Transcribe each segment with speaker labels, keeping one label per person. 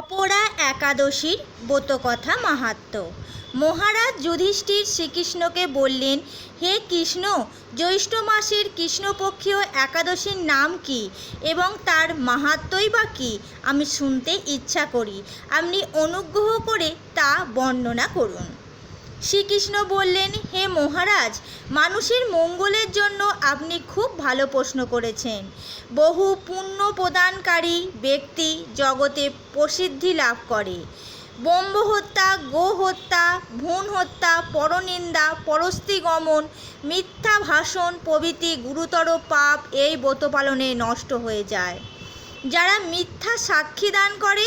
Speaker 1: অপরা একাদশীর বোতকথা মাহাত্ম মহারাজ যুধিষ্ঠির শ্রীকৃষ্ণকে বললেন হে কৃষ্ণ জ্যৈষ্ঠ মাসের কৃষ্ণপক্ষীয় একাদশীর নাম কি এবং তার মাহাত্মই বা কী আমি শুনতে ইচ্ছা করি আপনি অনুগ্রহ করে তা বর্ণনা করুন শ্রীকৃষ্ণ বললেন হে মহারাজ মানুষের মঙ্গলের জন্য আপনি খুব ভালো প্রশ্ন করেছেন বহু পুণ্য প্রদানকারী ব্যক্তি জগতে প্রসিদ্ধি লাভ করে বম্ব হত্যা গো হত্যা ভ্রূণ হত্যা পরনিন্দা পরস্তিগমন মিথ্যা ভাষণ প্রভৃতি গুরুতর পাপ এই ব্রত পালনে নষ্ট হয়ে যায় যারা মিথ্যা সাক্ষী দান করে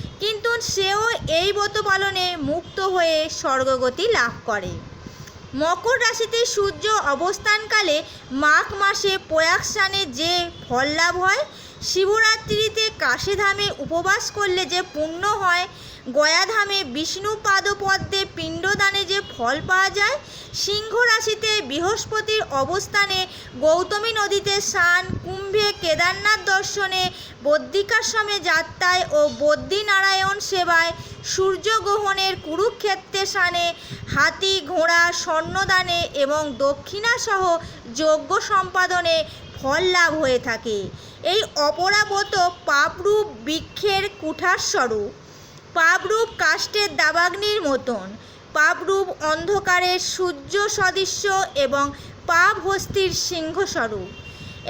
Speaker 1: কিন্তু সেও এই ব্রত পালনে মুক্ত হয়ে স্বর্গগতি লাভ করে মকর রাশিতে সূর্য অবস্থানকালে মাঘ মাসে প্রয়াগস্নানে যে ফল লাভ হয় শিবরাত্রিতে কাশীধামে উপবাস করলে যে পুণ্য হয় গয়াধামে বিষ্ণু পাদপদ্মে পিণ্ডদানে যে ফল পাওয়া যায় সিংহ রাশিতে বৃহস্পতির অবস্থানে গৌতমী নদীতে স্নান কুম্ভে কেদারনাথ দর্শনে বদ্রিকাশ্রমে যাত্রায় ও বদ্রীনারায়ণ সেবায় সূর্যগ্রহণের কুরুক্ষেত্রে স্নানে হাতি ঘোড়া স্বর্ণদানে এবং দক্ষিণাসহ যজ্ঞ সম্পাদনে ফল লাভ হয়ে থাকে এই অপরাবত পাপরূপ বৃক্ষের কুঠারস্বরূপ পাপরূপ কাষ্টের দাবাগ্নির মতন পাপরূপ অন্ধকারের সূর্য সদৃশ্য এবং পাপ হস্তির সিংহস্বরূপ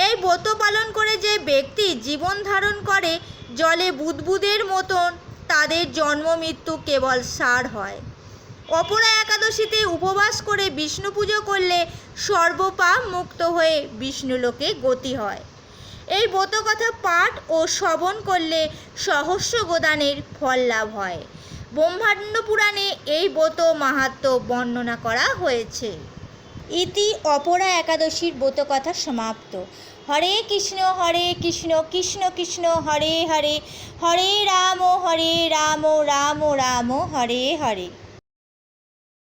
Speaker 1: এই ব্রত পালন করে যে ব্যক্তি জীবন ধারণ করে জলে বুদবুদের মতন তাদের জন্ম মৃত্যু কেবল সার হয় অপরা একাদশীতে উপবাস করে বিষ্ণু পুজো করলে সর্বপাপ মুক্ত হয়ে বিষ্ণুলোকে গতি হয় এই ব্রতকথা পাঠ ও শ্রবণ করলে সহস্র গোদানের ফল লাভ হয় ব্রহ্মাণ্ড পুরাণে এই ব্রত মাহাত্ম বর্ণনা করা হয়েছে ইতি অপরা একাদশীর ব্রতকথা সমাপ্ত হরে কৃষ্ণ হরে কৃষ্ণ কৃষ্ণ কৃষ্ণ হরে হরে হরে রাম হরে রাম রাম রাম হরে হরে